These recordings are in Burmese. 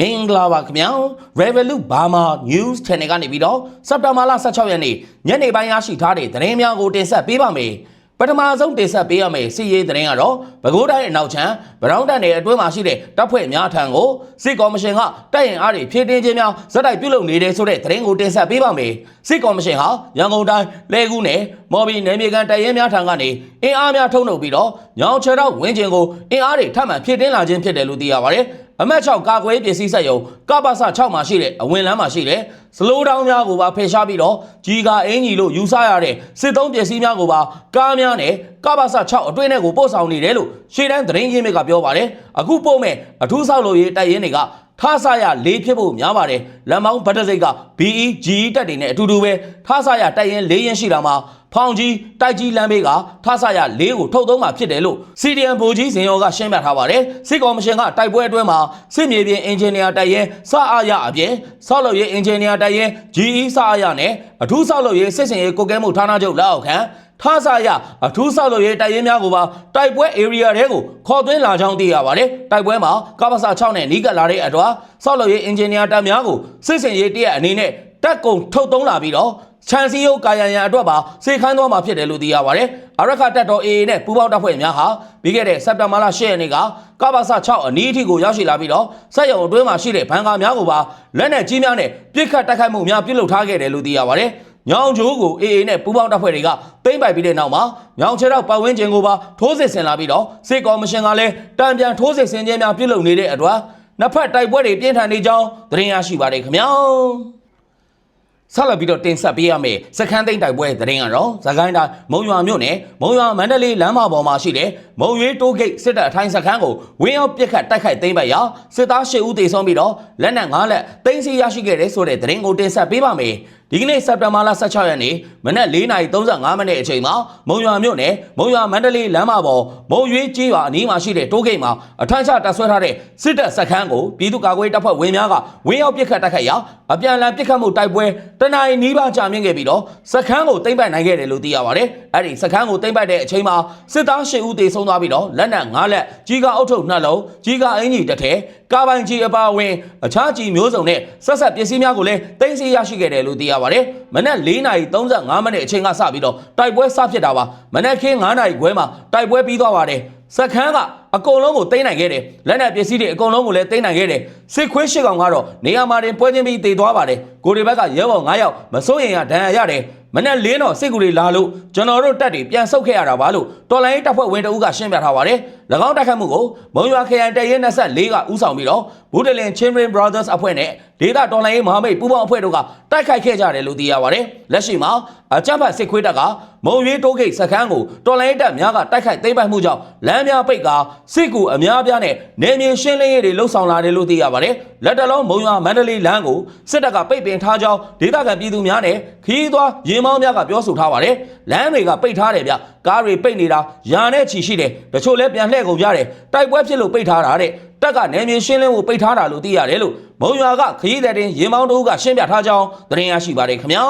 မင်္ဂလာပါခင်ဗျာ Revolut Burma News Channel ကနေပြီးတော့စက်တဘာလ16ရက်နေ့ညနေပိုင်းရရှိထားတဲ့သတင်းများကိုတင်ဆက်ပေးပါမယ်ပထမဆုံးတင်ဆက်ပေးရမယ့်စီရေးသတင်းကတော့ပဲခူးတိုင်းအနောက်ချမ်းဗရောင်းတန်နယ်အတွင်းမှာရှိတဲ့တပ်ဖွဲ့များထံကိုစစ်ကော်မရှင်ကတိုက်ရင်အားတွေဖြည့်တင်းခြင်းများဇက်တိုက်ပြုလုပ်နေတဲ့ဆိုတဲ့သတင်းကိုတင်ဆက်ပေးပါမယ်စစ်ကော်မရှင်ဟာရန်ကုန်တိုင်းလဲကူးနယ်မော်ဘီနယ်မြေကန်တိုက်ရင်များထံကနေအင်အားများထုတ်လုပ်ပြီးတော့ညောင်ချေတော့ဝင်းကျင်ကိုအင်အားတွေထပ်မံဖြည့်တင်းလာခြင်းဖြစ်တယ်လို့သိရပါတယ် အမတ်6ကာကွယ်ပစ္စည်းဆက်ယုံကပ္ပစ6မှာရှိတဲ့အဝင်လမ်းမှာရှိတဲ့စလိုးတောင်းများကိုပါဖယ်ရှားပြီးတော့ကြီးကအင်ကြီးလို့ယူဆရတဲ့စစ်သုံးပစ္စည်းများကိုပါကားများနဲ့ကပ္ပစ6အတွင်းထဲကိုပို့ဆောင်နေတယ်လို့ရှေ့တန်းသတင်းရင်းမြစ်ကပြောပါတယ်အခုပို့မဲ့အထူးဆောက်လုပ်ရေးတိုက်ရင်တွေကထားဆရလေးဖြစ်ဖို့များပါတယ်လမ်းမောင်းဗတ်တစိတ်က BEGE တက်တွေနဲ့အတူတူပဲထားဆရတိုက်ရင်၄ရင်ရှိတာမှာ ဖောင်ကြီးတိုက်ကြီးလမ်းဘေးကထားဆရ၄ကိုထုတ်သုံးမှာဖြစ်တယ်လို့ CDM ဗိုလ်ကြီးစင်ရောကရှင်းပြထားပါတယ်စစ်ကော်မရှင်ကတိုက်ပွဲအတွင်းမှာစစ်မြေပြင်အင်ဂျင်နီယာတိုက်ရင်စအားရအပြင်ဆောက်လုပ်ရေးအင်ဂျင်နီယာတိုက်ရင် GE စအားရနဲ့အထူးဆောက်လုပ်ရေးစစ်စင်ရေးကိုကဲမှုဌာနချုပ်လက်အောက်ခံထားဆရအထူးဆောက်လုပ်ရေးတိုက်ရင်များကိုပါတိုက်ပွဲ area တွေကိုခေါ်သွင်းလာကြောင်းသိရပါတယ်တိုက်ပွဲမှာကပ္ပစာ6နဲ့နီးကပ်လာတဲ့အတွက်ဆောက်လုပ်ရေးအင်ဂျင်နီယာတပ်များကိုစစ်စင်ရေးတရက်အနေနဲ့တက်ကုံထုတ်သုံးလာပြီးတော့ ချန်စီယုတ်ကာယံရန်အတွက်ပါစေခိုင်းသွားမှာဖြစ်တယ်လို့သိရပါတယ်။အရခတက်တော် AA နဲ့ပူးပေါင်းတပ်ဖွဲ့များဟာပြီးခဲ့တဲ့စက်တင်ဘာလ10ရက်နေ့ကကပ္ပစ6အနီးအထိကိုရောက်ရှိလာပြီးတော့စက်ရုံအတွင်းမှာရှိတဲ့ဘန်ကာများကိုပါလက်နက်ကြီးများနဲ့ပစ်ခတ်တိုက်ခိုက်မှုများပြုလုပ်ထားခဲ့တယ်လို့သိရပါတယ်။ညောင်ကျိုးကို AA နဲ့ပူးပေါင်းတပ်ဖွဲ့တွေကသိမ်းပိုက်ပြီးတဲ့နောက်မှာညောင်ချေတော့ပတ်ဝန်းကျင်ကိုပါထိုးစစ်ဆင်လာပြီးတော့စစ်ကော်မရှင်ကလည်းတံပြန်ထိုးစစ်ဆင်ခြင်းများပြုလုပ်နေတဲ့အတွက်နှစ်ဖက်တိုက်ပွဲတွေပြင်းထန်နေကြောင်းသတင်းရရှိပါတယ်ခင်ဗျာ။ ဆက်လက်ပြီးတော့တင်ဆက်ပေးရမယ့်စခန်းသိမ်းတိုက်ပွဲသတင်းကတော့သခိုင်းတိုင်းမုံရွာမြို့နယ်မုံရွာမန္တလေးလမ်းမပေါ်မှာရှိတဲ့မုံရွေးတိုးဂိတ်စစ်တပ်အထိုင်းစခန်းကိုဝင်းရောက်ပစ်ခတ်တိုက်ခိုက်သိမ်းပိုက်ရာစစ်သား၈ဦးသေဆုံးပြီးတော့လက်နက်၅လက်သိမ်းဆီးရရှိခဲ့တဲ့ဆိုတဲ့သတင်းကိုတင်ဆက်ပေးပါမယ်ဒီကနေ့စက်တင်ဘာလ16ရက်နေ့မနက်4:35မိနစ်အချိန်မှာမုံရွာမြို့နယ်မုံရွာမန္တလေးလမ်းမပေါ်မုံရွေးကျေးရွာအနီးမှာရှိတဲ့တိုးဂိတ်မှာအထမ်းချတပ်ဆွဲထားတဲ့စစ်တပ်စခန်းကိုပြည်သူ့ကာကွယ်တပ်ဖွဲ့ဝင်များကဝင်းရောက်ပစ်ခတ်တိုက်ခိုက်ရာအပြန်အလှန်ပစ်ခတ်မှုတိုက်ပွဲတနင်္လာနီးပါးကြာမြင့်ခဲ့ပြီးတော့စခန်းကိုသိမ်းပိုက်နိုင်ခဲ့တယ်လို့သိရပါတယ်။အဲ့ဒီစခန်းကိုသိမ်းပိုက်တဲ့အချိန်မှာစစ်သား၈ဦးသေဆုံးသွားပြီးတော့လက်နက်၅လက်ကြီးကအုပ်ထုပ်နှလုံးကြီးကအင်ကြီးတစ်ထည်ကာပိုင်ကြီးအပါအဝင်အခြားကြီးမျိုးစုံနဲ့ဆက်ဆက်ပစ္စည်းများကိုလည်းသိမ်းဆည်းရရှိခဲ့တယ်လို့သိရပါတယ်။မနက်4:35မိနစ်အချိန်ကစပြီးတော့တိုက်ပွဲစဖြစ်တာပါ။မနက်ခင်း9:00ခွဲမှာတိုက်ပွဲပြီးသွားပါတယ်။စခန်းကအကုန်လုံးကိုသိမ်းနိုင်ခဲ့တယ်လက်နက်ပစ္စည်းတွေအကုန်လုံးကိုလည်းသိမ်းနိုင်ခဲ့တယ်စစ်ခွေးရှစ်ကောင်ကတော့နေရာမှာတင်ပွဲချင်းပြီးတည်သွားပါတယ်ကိုရီဘက်ကရဲဘော်9ယောက်မစိုးရင်ရဒဏ်ရာရတယ်မနဲ့လင်းတော့စစ်ကူတွေလာလို့ကျွန်တော်တို့တက်တွေပြန်ဆုတ်ခဲ့ရတာပါလို့တော်လိုင်းတပ်ဖွဲ့ဝင်တအုပ်ကရှင်းပြထားပါတယ်၎င်းတိုက်ခတ်မှုကိုမုံရွာခရိုင်တရဲ24ကဦးဆောင်ပြီးတော့ဘူဒလင် Children Brothers အဖွဲ့နဲ့ ဒေတာတော်လိုင်းမဟာမိတ်ပူးပေါင်းအဖွဲ့တို့ကတိုက်ခိုက်ခဲ့ကြတယ်လို့သိရပါတယ်လက်ရှိမှာအကြမ်းဖက်စစ်ခွေးတပ်ကမုံရွေးတိုးဂိတ်စခန်းကိုတော်လိုင်းတပ်များကတိုက်ခိုက်သိမ်းပိုက်မှုကြောင့်လမ်းများပိတ်ကာစစ်ကူအများပြားနဲ့နေမြေရှင်းလင်းရေးတွေလှုပ်ဆောင်လာတယ်လို့သိရပါတယ်လက်တလုံးမုံရွာမန္တလေးလမ်းကိုစစ်တပ်ကပိတ်ပင်ထားကြောင်းဒေသခံပြည်သူများနဲ့ခီးသွွားရင်မောင်းများကပြောဆိုထားပါတယ်လမ်းတွေကပိတ်ထားတယ်ဗျကားတွေပိတ်နေတာယာနဲ့ချီရှိတယ်တချို့လည်းပြန်လှည့်ကုန်ကြတယ်တိုက်ပွဲဖြစ်လို့ပိတ်ထားတာတဲ့ တက်ကနေမြေရှင်းလင်းဖို့ပိတ်ထားတာလို့သိရတယ်လို့မုံရွာကခရီးသည်တင်ရင်မောင်းတို့ကရှင်းပြထားကြောင်းသတင်းရရှိပါတယ်ခင်ဗျာ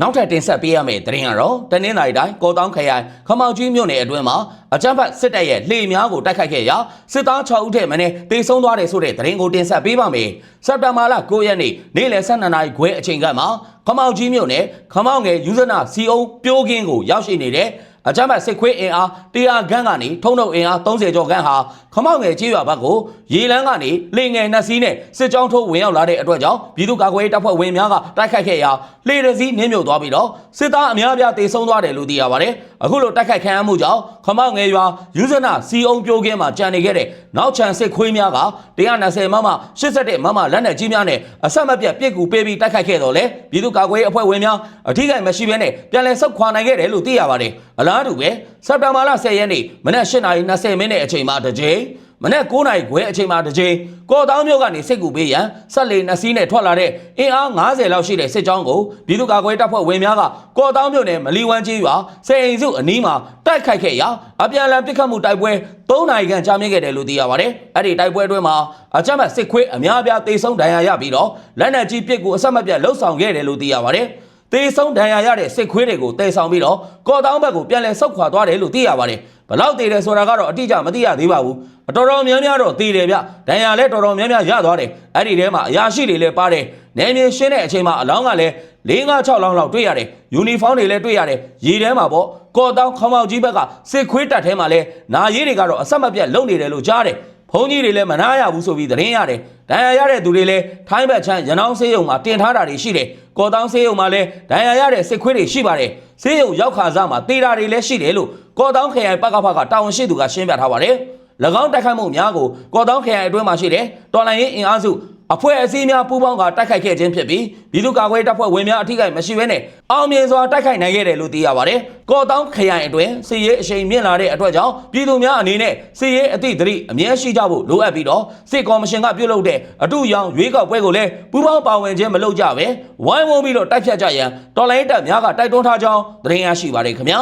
နောက်ထပ်တင်ဆက်ပေးရမယ့်သတင်းကတော့တနင်္လာရီတိုင်းကော်တောင်းခရိုင်ခမောက်ကြီးမြို့နယ်အတွင်းမှာအကြမ်းဖက်စစ်တပ်ရဲ့လှေများကိုတိုက်ခိုက်ခဲ့ရာစစ်သား6ဦးထက်မင်းတေဆုံးသွားတယ်ဆိုတဲ့သတင်းကိုတင်ဆက်ပေးပါမယ်။စက်တဘာလ9ရက်နေ့နေ့လယ်12နာရီခွဲအချိန်ကမှခမောက်ကြီးမြို့နယ်ခမောက်ငယ်ယူဇနာစီအုံပြိုးကင်းကိုရောက်ရှိနေတဲ့အကြမ်းဖက်စစ်ခွေးအင်အား100ခန်းကနေထုံထုံအင်အား30ကျော်ခန်းဟာ ခမောက်ငယ်ကြေးရွာဘက်ကိုရေလန်းကနေလေငယ်နှက်စီးနဲ့စစ်ကြောင်းထိုးဝင်ရောက်လာတဲ့အတွက်ကြောင့်ပြည်သူ့ကာကွယ်ရေးတပ်ဖွဲ့ဝင်များကတိုက်ခိုက်ခဲ့ရာလေတစည်းနင်းမြုပ်သွားပြီးတော့စစ်သားအများအပြားတေဆုံးသွားတယ်လို့သိရပါတယ်။အခုလိုတိုက်ခိုက်ခံရမှုကြောင့်ခမောက်ငယ်ရွာယူဇနာစီအုံပြိုးကင်းမှာကြံနေခဲ့တဲ့နောက်ချန်စစ်ခွေးများက120မမ81မမလက်နက်ကြီးများနဲ့အဆက်မပြတ်ပစ်ကူပေးပြီးတိုက်ခိုက်ခဲ့တော့လေပြည်သူ့ကာကွယ်ရေးအဖွဲ့ဝင်များအထူးကိမရှိဘဲနဲ့ပြန်လည်ဆုတ်ခွာနိုင်ခဲ့တယ်လို့သိရပါတယ်။အလားတူပဲစက်တဘာလ10ရက်နေ့မနက်8:20မိနစ်အချိန်မှာတစ်ကြိမ် မနက်9:00နာရီခွဲအချိန်မှာတစ်ကြိမ်ကော်တောင်းမြို့ကနေစစ်ကူပေးရန်ဆက်လေနှစ်စီးနဲ့ထွက်လာတဲ့အင်အား90လောက်ရှိတဲ့စစ်ကြောင်းကိုပြည်သူ့ကာကွယ်တပ်ဖွဲ့ဝင်များကကော်တောင်းမြို့နယ်မလီဝမ်ကြီးရွာစေအိမ်စုအနီးမှာတိုက်ခိုက်ခဲ့ရာအပြန်အလှန်ပစ်ခတ်မှုတိုက်ပွဲ3နာရီခန့်ကြာမြင့်ခဲ့တယ်လို့သိရပါတယ်။အဲ့ဒီတိုက်ပွဲအတွင်းမှာအကြမ်းဖက်စစ်ခွေးအများအပြားတေဆုံးဒဏ်ရာရပြီးတော့လက်နက်ကြီးပစ်ကူအဆက်မပြတ်လှုပ်ဆောင်ခဲ့တယ်လို့သိရပါတယ်။တေဆုံးဒဏ်ရာရတဲ့စစ်ခွေးတွေကိုတည်ဆောင်ပြီးတော့ကော်တောင်းဘက်ကိုပြန်လည်ဆုတ်ခွာသွားတယ်လို့သိရပါတယ်။ဘလောက်တည်တယ်ဆိုတာကတော့အတိအကျမသိရသေးပါဘူးအ တော်တော်များများတော့တည်တယ်ဗျဒဏ်ရာလည်းတော်တော်များများရသွားတယ်အဲ့ဒီထဲမှာအရာရှိတွေလည်းပါတယ်နေမြေရှင်းတဲ့အချိန်မှာအလောင်းကလည်း၄၅6လောင်းလောက်တွေ့ရတယ်ယူနီဖောင်းတွေလည်းတွေ့ရတယ်ရေထဲမှာပေါ့ကော်တောင်းခမောက်ကြီးဘက်ကစစ်ခွေးတက်ထဲမှာလည်းနာရေးတွေကတော့အဆက်မပြတ်လုံနေတယ်လို့ကြားတယ်ဘုန်းကြီးတွေလည်းမနာရဘူးဆိုပြီးသတင်းရတယ်ဒဏ်ရာရတဲ့သူတွေလည်းထိုင်းဘက်ချမ်းရနောင်းဆေးရုံမှာတင်ထားတာတွေရှိတယ်ကော်တောင်းဆေးရုံမှာလည်းဒဏ်ရာရတဲ့စစ်ခွေးတွေရှိပါတယ်ဆေးရုံရောက်ခါစားမှာတေးတာတွေလည်းရှိတယ်လို့ကော်တောင်းခရိုင်ပကဖကတာဝန်ရှိသူကရှင်းပြထားပါတယ်၎ င်းတိုက်ခိုက်မှုများကိုကော်တောင်းခရိုင်အတွင်းမှာရှိတဲ့တော်လိုင်းရင်အင်အားစုအဖွဲ့အစည်းများပူးပေါင်းကတိုက်ခိုက်ခဲ့ခြင်းဖြစ်ပြီးပြည်သူ့ကာကွယ်တပ်ဖွဲ့ဝင်များအထိကိမရှိဘဲနဲ့အောင်မြင်စွာတိုက်ခိုက်နိုင်ခဲ့တယ်လို့သိရပါတယ်။ကော်တောင်းခရိုင်အတွင်းစီရေးအရှိန်မြင့်လာတဲ့အတွက်ကြောင့်ပြည်သူများအနေနဲ့စီရေးအသည့်သတိအမြဲရှိကြဖို့လိုအပ်ပြီးတော့စစ်ကော်မရှင်ကပြုလုပ်တဲ့အထူးရောင်ရွေးကောက်ပွဲကိုလည်းပူးပေါင်းပါဝင်ခြင်းမလုပ်ကြပဲဝိုင်းဝန်းပြီးတော့တိုက်ဖြတ်ကြရန်တော်လိုင်းတပ်များကတိုက်တွန်းထားကြောင်းသတင်းရရှိပါတယ်ခင်ဗျာ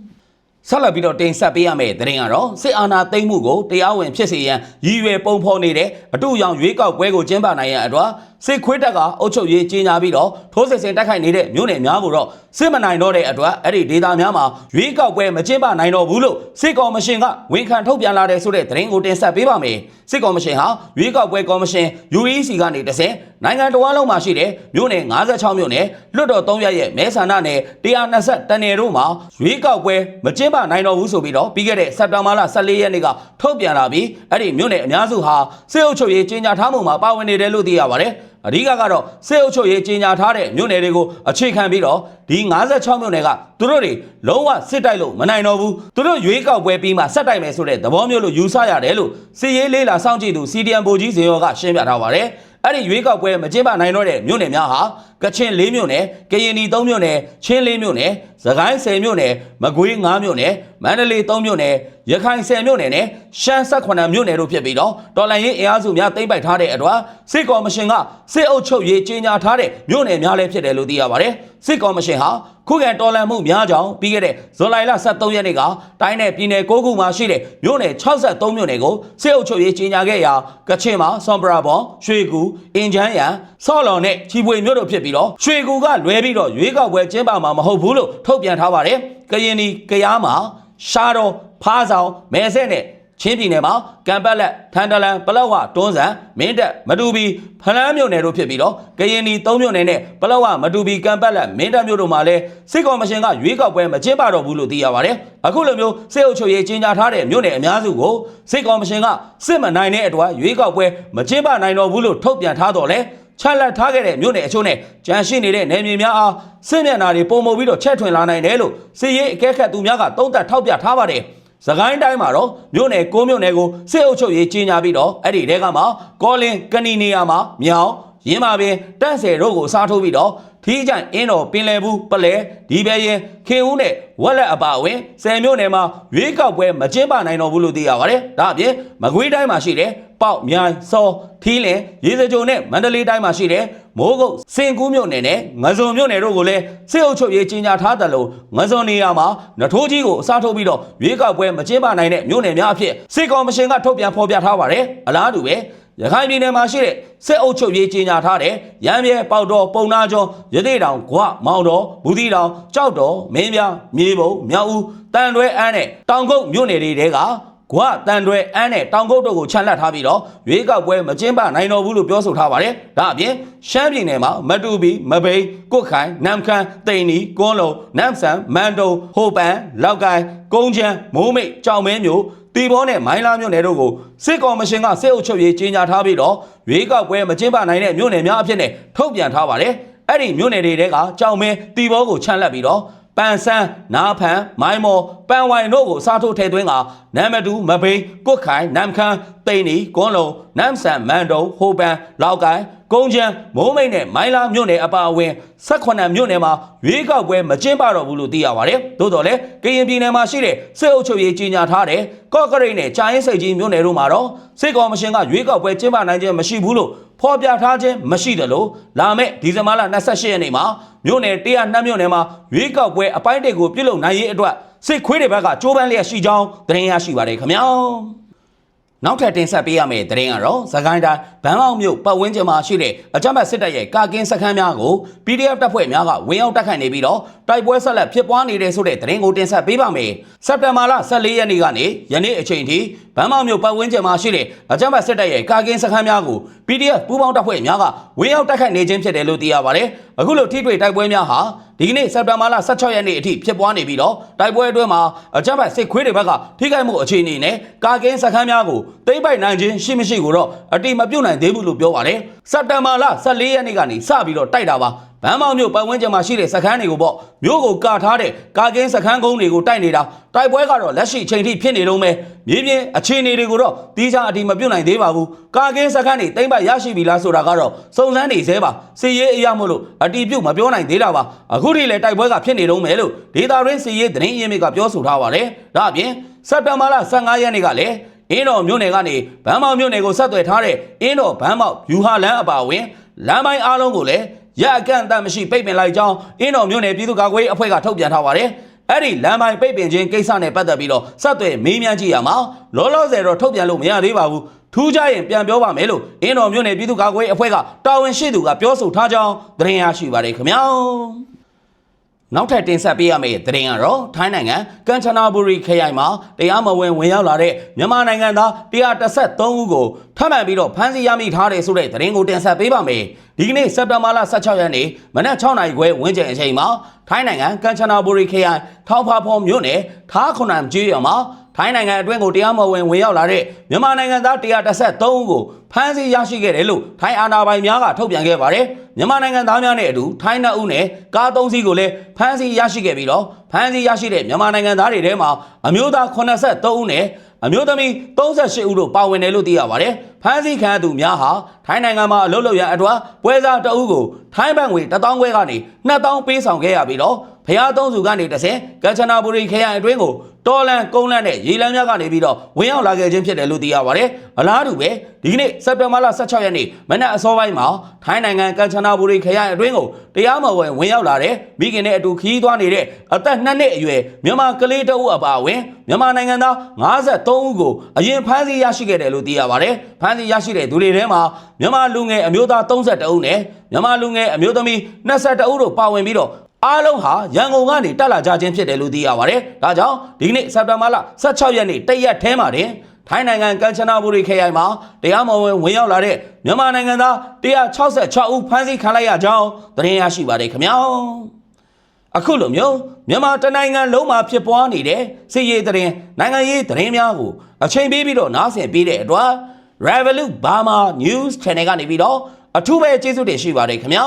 ။ ဆက်လက်ပြီးတော့တင်ဆက်ပေးရမယ့်သတင်းကတော့စစ်အာဏာသိမ်းမှုကိုတရားဝင်ဖြစ်စေရန်ရည်ရွယ်ပုံဖော်နေတဲ့အတူရောင်ရွေးကောက်ပွဲကိုကျင်းပနိုင်ရန်အတွက် စစ်ခွေးတပ်ကအုပ်ချုပ်ရေးကြီးညာပြီးတော့ထိုးစစ်ဆင်တိုက်ခိုက်နေတဲ့မြို့နယ်များကိုတော့စစ်မနိုင်တော့တဲ့အတွက်အဲ့ဒီဒေသများမှာရွေးကောက်ပွဲမကျင်းပနိုင်တော့ဘူးလို့စစ်ကော်မရှင်ကဝန်ခံထုတ်ပြန်လာတဲ့ဆိုတဲ့သတင်းကိုတင်ဆက်ပေးပါမယ်စစ်ကော်မရှင်ဟာရွေးကောက်ပွဲကော်မရှင် UEC ကနေတဆင့်နိုင်ငံတော်အလုံးမှာရှိတဲ့မြို့နယ်56မြို့နယ်လွတ်တော်3ရက်ရဲ့မဲဆန္ဒနယ်120တနယ်တို့မှာရွေးကောက်ပွဲမကျင်းပနိုင်တော့ဘူးဆိုပြီးတော့ပြီးခဲ့တဲ့စက်တင်ဘာလ14ရက်နေ့ကထုတ်ပြန်လာပြီးအဲ့ဒီမြို့နယ်အများစုဟာစစ်အုပ်ချုပ်ရေးကြီးညာထားမှုမှာပါဝင်နေတယ်လို့သိရပါတယ် အဓိကကတော့စစ်အုပ်ချုပ်ရေးကြီးညာထားတဲ့မြို့နယ်တွေကိုအခြေခံပြီးတော့ဒီ56မြို့နယ်ကသူတို့တွေလုံးဝစစ်တိုက်လို့မနိုင်တော့ဘူးသူတို့ရွေးကောက်ပွဲပြီးမှဆက်တိုက်မယ်ဆိုတဲ့သဘောမျိုးလို့ယူဆရတယ်လို့စစ်ရေးလေးလာစောင့်ကြည့်သူ CDM ဗိုလ်ကြီးဇေယော်ကရှင်းပြထားပါတယ် အဲ့ဒီရွေးကောက်ပွဲမကျင်းပနိုင်တော့တဲ့မြို့နယ်များဟာကချင်၄မြို့နယ်ကရင်နီ၃မြို့နယ်ချင်း၄မြို့နယ်စကိုင်း10မြို့နယ်မကွေး9မြို့နယ်မန္တလေး3မြို့နယ်ရခိုင်10မြို့နယ်နဲ့ရှမ်း18မြို့နယ်တို့ဖြစ်ပြီးတော့တော်လိုင်းရေးအင်အားစုများသိမ့်ပိုက်ထားတဲ့အတွက်စစ်ကော်မရှင်ကစစ်အုပ်ချုပ်ရေးကြီးညာထားတဲ့မြို့နယ်များလည်းဖြစ်တယ်လို့သိရပါတယ် စစ်ကော်မရှင်ဟာခုခံတော်လှန်မှုများကြောင်းပြီးခဲ့တဲ့ဇွန်လ23ရက်နေ့ကတိုင်းနယ်ပြည်နယ်9ခုမှာရှိတဲ့မြို့နယ်63မြို့နယ်ကိုစစ်အုပ်ချုပ်ရေးကြီးညာခဲ့ရာကချင်မှာဆွမ်ပရာဘော်ရွှေကူအင်ဂျန်းရန်ဆော့လော်နဲ့ချီပွေမြို့တို့ဖြစ်ပြီးတော့ရွှေကူကလွဲပြီးတော့ရွေးကောက်ပွဲကျင်းပမှာမဟုတ်ဘူးလို့ထုတ်ပြန်ထားပါတယ်ကရင်နီကရားမှာရှားတော်ဖားဆောင်မဲဆဲနဲ့ ချင်းပြည်နယ်မှာကံပတ်လက်ထန်တလန်ပလောက်ဝတွန်းဆန်မင်းတပ်မတူပီဖလန်းမြို့နယ်တို့ဖြစ်ပြီးတော့ကရင်နီ၃မြို့နယ်နဲ့ပလောက်ဝမတူပီကံပတ်လက်မင်းတပ်မြို့တို့မှာလည်းစစ်ကော်မရှင်ကရွေးကောက်ပွဲမကျင်းပတော့ဘူးလို့သိရပါတယ်အခုလိုမျိုးစစ်အုပ်ချုပ်ရေးကြီးညာထားတဲ့မြို့နယ်အများစုကိုစစ်ကော်မရှင်ကစစ်မနိုင်တဲ့အတွက်ရွေးကောက်ပွဲမကျင်းပနိုင်တော့ဘူးလို့ထုတ်ပြန်ထားတော့လဲချက်လက်ထားခဲ့တဲ့မြို့နယ်အချို့နဲ့ကြန့်ရှိနေတဲ့နယ်မြေများအားစစ်မျက်နှာတွေပုံမပြီးတော့ချက်ထွင်လာနိုင်တယ်လို့စစ်ရေးအကဲခတ်သူများကသုံးသပ်ထောက်ပြထားပါတယ်။ စကိုင်းတိုင်းမှာတော့မြို့နယ်၉မြို့နယ်ကိုစစ်အုပ်ချုပ်ရေးကြီးညာပြီးတော့အဲ့ဒီတဲကမှာကောလင်ကဏီနေယာမှာမြောင်ရင်းမာပင်တန့်ဆယ်တို့ကိုစားထိုးပြီးတော့ထီးကြိုင်အင်းတော်ပင်လယ်ဘူးပလဲဒီပဲရင်ခင်ဦးနဲ့ဝက်လက်အပါအဝင်ဆယ်မြို့နယ်မှာရွေးကောက်ပွဲမကျင်းပနိုင်တော့ဘူးလို့သိရပါတယ်။ဒါအပြင်မကွေးတိုင်းမှာရှိတဲ့ပေါက်မြိုင်စောထီးလင်ရေစကြိုနဲ့မန္တလေးတိုင်းမှာရှိတဲ့ မိုးကုတ်စင်ကူးမြို့နယ်နဲ့ငဇုံမြို့နယ်တို့ကိုလည်းစစ်အုပ်ချုပ်ရေးကြီးညာထားတယ်လို့ငဇုံနေရာမှာနထိုးကြီးကိုအစားထိုးပြီးတော့ရွေးကောက်ပွဲမကျင်းပနိုင်တဲ့မြို့နယ်များအဖြစ်စစ်ကော်မရှင်ကထုတ်ပြန်ဖော်ပြထားပါတယ်။အလားတူပဲရခိုင်ပြည်နယ်မှာရှိတဲ့စစ်အုပ်ချုပ်ရေးကြီးညာထားတဲ့ရမ်းပြဲပေါက်တော်ပုံနာကျော်ရသေးတောင်ဂွမောင်တော်ဘူးတီတောင်ကြောက်တော်မင်းပြမြေပုံမြောက်ဦးတန်တွဲအန်းနဲ့တောင်ကုတ်မြို့နယ်တွေတဲက ဂွတန်တွဲအန်းနဲ့တောင်ကုတ်တို့ကိုချန်လက်ထားပြီးတော့ရွေးကောက်ပွဲမကျင်းပနိုင်တော့ဘူးလို့ပြောဆိုထားပါတယ်။ဒါအပြင်ရှမ်းပြည်နယ်မှာမတူပီမဘိန်းကုတ်ခိုင်နမ်ခမ်းတိန်နီကွန်းလုံနမ်ဆန်မန်တုံဟိုပန်လောက်ကိုင်ကုန်းချမ်းမိုးမိတ်ကြောင်မင်းမျိုးတီဘောနဲ့မိုင်းလာမြို့နယ်တို့ကိုစစ်ကော်မရှင်ကစစ်အုပ်ချုပ်ရေးကြီးညာထားပြီးတော့ရွေးကောက်ပွဲမကျင်းပနိုင်တဲ့မြို့နယ်များအဖြစ်နဲ့ထုတ်ပြန်ထားပါတယ်။အဲ့ဒီမြို့နယ်တွေတဲကကြောင်မင်းတီဘောကိုချန်လက်ပြီးတော့ ပန်ဆန်းနားဖန်မိုင်းမော်ပန်ဝိုင်တို့ကိုစားထိုးထည့်သွင်းကနမ်မတူမဘိန်းကုတ်ခိုင်နမ်ခမ်း တိန်နီကွန်းလုံနမ်ဆန်မန်တုံဟိုပန်လောက်ကိုင်ကုန်းချမ်းမိုးမိတ်နဲ့မိုင်းလာမြို့နယ်အပါအဝင်18မြို့နယ်မှာရွေးကောက်ပွဲမကျင်းပတော့ဘူးလို့သိရပါတယ်။သို့တော်လည်းကရင်ပြည်နယ်မှာရှိတဲ့စစ်အုပ်ချုပ်ရေးကြီးညာထားတဲ့ကော့ကရိတ်နဲ့ကြာရင်စိတ်ကြီးမြို့နယ်တို့မှာတော့စစ်ကော်မရှင်ကရွေးကောက်ပွဲကျင်းပနိုင်ခြင်းမရှိဘူးလို့ဖော်ပြထားခြင်းမရှိတယ်လို့လာမယ့်ဒီဇင်ဘာလ28ရက်နေ့မှာမြို့နယ်102မြို့နယ်မှာရွေးကောက်ပွဲအပိုင်းတိတ်ကိုပြုလုပ်နိုင်ရေးအတွက်စစ်ခွေးတွေဘက်ကကြိုးပမ်းလျက်ရှိကြောင်းသတင်းရရှိပါတယ်ခင်ဗျာ။ နောက်ထပ်တင်ဆက်ပေးရမယ့်သတင်းကတော့သခိုင်းတိုင်းဗန်းမောက်မြို့ပတ်ဝန်းကျင်မှာရှိတဲ့အကြမ်းဖက်စစ်တပ်ရဲ့ကာကင်းစခန်းများကို PDF တပ်ဖွဲ့များကဝင်ရောက်တိုက်ခိုက်နေပြီးတော့တိုက်ပွဲဆက်လက်ဖြစ်ပွားနေတဲ့ဆိုတဲ့သတင်းကိုတင်ဆက်ပေးပါမယ်။စက်တင်ဘာလ14ရက်နေ့ကနေယနေ့အချိန်ထိဗန်းမောက်မြို့ပတ်ဝန်းကျင်မှာရှိတဲ့အကြမ်းဖက်စစ်တပ်ရဲ့ကာကင်းစခန်းများကို PDF ပူးပေါင်းတပ်ဖွဲ့များကဝင်ရောက်တိုက်ခိုက်နေခြင်းဖြစ်တယ်လို့သိရပါတယ်။အခုလိုထိတွေ့တိုက်ပွဲများဟာဒီကနေ့စက်တင်ဘာလ16ရက်နေ့အထိဖြစ်ပွားနေပြီးတော့တိုက်ပွဲအတွင်းမှာအကြမ်းဖက်စစ်ခွေးတွေဘက်ကထိခိုက်မှုအခြေအနေနဲ့ကာကင်းစခန်းများကိုသိမ်းပိုက်နိုင်ခြင်းရှိမရှိကိုတော့အတိမပြုတ်နိုင်သေးဘူးလို့ပြောပါတယ်။စက်တင်ဘာလ14ရက်နေ့ကနေစပြီးတော့တိုက်တာပါ။ ဗန်းမောင်မြို့ပတ်ဝန်းကျင်မှာရှိတဲ့စခန်းတွေကိုပေါ့မြို့ကိုကာထားတဲ့ကာကင်းစခန်းကုန်းတွေကိုတိုက်နေတာတိုက်ပွဲကတော့လက်ရှိချိန်ထိဖြစ်နေတော့မယ်မြေပြင်အခြေအနေတွေကိုတော့တီးခြားအတိမပြုတ်နိုင်သေးပါဘူးကာကင်းစခန်းတွေတိမ့်ပိုက်ရရှိပြီလားဆိုတာကတော့စုံစမ်းနေသေးပါစီရေးအရာမို့လို့အတိပြုတ်မပြောနိုင်သေးတာပါအခုထိလည်းတိုက်ပွဲကဖြစ်နေတော့မယ်လို့ဒေတာရင်းစီရေးသတင်းရင်းမြစ်ကပြောဆိုထားပါတယ်ဒါအပြင်စက်တင်ဘာလ15ရက်နေ့ကလည်းအင်းတော်မြို့နယ်ကနေဗန်းမောင်မြို့နယ်ကိုဆက်သွယ်ထားတဲ့အင်းတော်ဗန်းမောက်ယူဟာလန်းအပါအဝင်လမ်းပိုင်းအားလုံးကိုလည်း ရအကန့်အသတ်မရှိပိတ်ပင်လိုက်ကြောင်းအင်းတော်မြို့နယ်ပြည်သူ့ကာကွယ်ရေးအဖွဲ့ကထုတ်ပြန်ထားပါတယ်။အဲ့ဒီလမ်းပိုင်းပိတ်ပင်ခြင်းကိစ္စနဲ့ပတ်သက်ပြီးတော့ဆက်သွယ်မေးမြန်းကြည့်ရမှာလောလောဆယ်တော့ထုတ်ပြန်လို့မရသေးပါဘူး။ထူးခြားရင်ပြန်ပြောပါမယ်လို့အင်းတော်မြို့နယ်ပြည်သူ့ကာကွယ်ရေးအဖွဲ့ကတာဝန်ရှိသူကပြောဆိုထားကြောင်းသတင်းရရှိပါတယ်ခင်ဗျာ။ နောက်ထပ်တင်ဆက်ပေးရမယ့်သတင်းကတော့ထိုင်းနိုင်ငံကန်ချနာဘူရီခရိုင်မှာတရားမဝင်ဝင်ရောက်လာတဲ့မြန်မာနိုင်ငံသား133ဦးကိုထပ်မံပြီးတော့ဖမ်းဆီးရမိထားတယ်ဆိုတဲ့သတင်းကိုတင်ဆက်ပေးပါမယ်။ဒီကနေ့စက်တင်ဘာလ16ရက်နေ့မနက်6နာရီခွဲဝန်းကျင်အချိန်မှာထိုင်းနိုင်ငံကန်ချနာဘူရီခရိုင်ထောင်ဖာဖော်မြို့နယ်ထားခုနမ်ကျေးရွာမှာ ထိုင်းနိုင်ငံအတွင်းကိုတရားမဝင်ဝင်ရောက်လာတဲ့မြန်မာနိုင်ငံသား133ဦးကိုဖမ်းဆီးရရှိခဲ့တယ်လို့ထိုင်းအာဏာပိုင်များကထုတ်ပြန်ခဲ့ပါတယ်။မြန်မာနိုင်ငံသားများနဲ့အတူထိုင်းနှစ်ဦးနဲ့ကားသုံးစီးကိုလည်းဖမ်းဆီးရရှိခဲ့ပြီးတော့ဖမ်းဆီးရရှိတဲ့မြန်မာနိုင်ငံသားတွေထဲမှာအမျိုးသား83ဦးနဲ့အမျိုးသမီး38ဦးတို့ပါဝင်တယ်လို့သိရပါတယ်။ဖမ်းဆီးခံရသူများဟာထိုင်းနိုင်ငံမှာအလုပ်လုပ်ရန်အတွက်ပွဲစားတအုပ်ကိုထိုင်းဘတ်ငွေ1000ခွဲကနေ2000ပေးဆောင်ခဲ့ရပြီးတော့ဖျားသုံးစုကနေတဆင်ကချနာဘူရီခရိုင်အတွင်းကို တော်လန်ကုန်းလန့်နဲ့ရေလမ်းများကနေပြီးတော့ဝင်ရောက်လာခဲ့ခြင်းဖြစ်တယ်လို့သိရပါတယ်။အလားတူပဲဒီကနေ့စက်တင်ဘာလ16ရက်နေ့မနက်အစောပိုင်းမှာထိုင်းနိုင်ငံကချနာဘူရီခရိုင်အတွင်းကိုတရားမဝင်ဝင်ရောက်လာတဲ့မိခင်နဲ့အတူခီးသွားနေတဲ့အသက်2နှစ်အရွယ်မြန်မာကလေးတအုပ်အပါအဝင်မြန်မာနိုင်ငံသား53ဦးကိုအရင်ဖမ်းဆီးရရှိခဲ့တယ်လို့သိရပါတယ်။ဖမ်းဆီးရရှိတဲ့သူတွေထဲမှာမြန်မာလူငယ်အမျိုးသား32ဦးနဲ့မြန်မာလူငယ်အမျိုးသမီး22ဦးတို့ပါဝင်ပြီးတော့ အားလုံးဟာရန်ကုန်ကနေတက်လာကြခြင်းဖြစ်တယ်လို့သိရပါတယ်။ဒါကြောင့်ဒီကနေ့စက်တင်ဘာလ16ရက်နေ့တရက်ထဲမှာတင်ထိုင်းနိုင်ငံကန်ချနာဘူရီခရိုင်မှာတရားမဝင်ဝင်ရောက်လာတဲ့မြန်မာနိုင်ငံသား166ဦးဖမ်းဆီးခံလိုက်ရကြောင်းသတင်းရရှိပါတယ်ခင်ဗျာ။အခုလိုမျိုးမြန်မာတနိုင်ငံလုံးမှာဖြစ်ပွားနေတဲ့စစ်ရေးသတင်းနိုင်ငံရေးသတင်းများကိုအချိန်ပေးပြီးတော့နားဆင်ပေးတဲ့အတွက် Revolut Burma News Channel ကနေပြီးတော့အထူးပဲကျေးဇူးတင်ရှိပါတယ်ခင်ဗျာ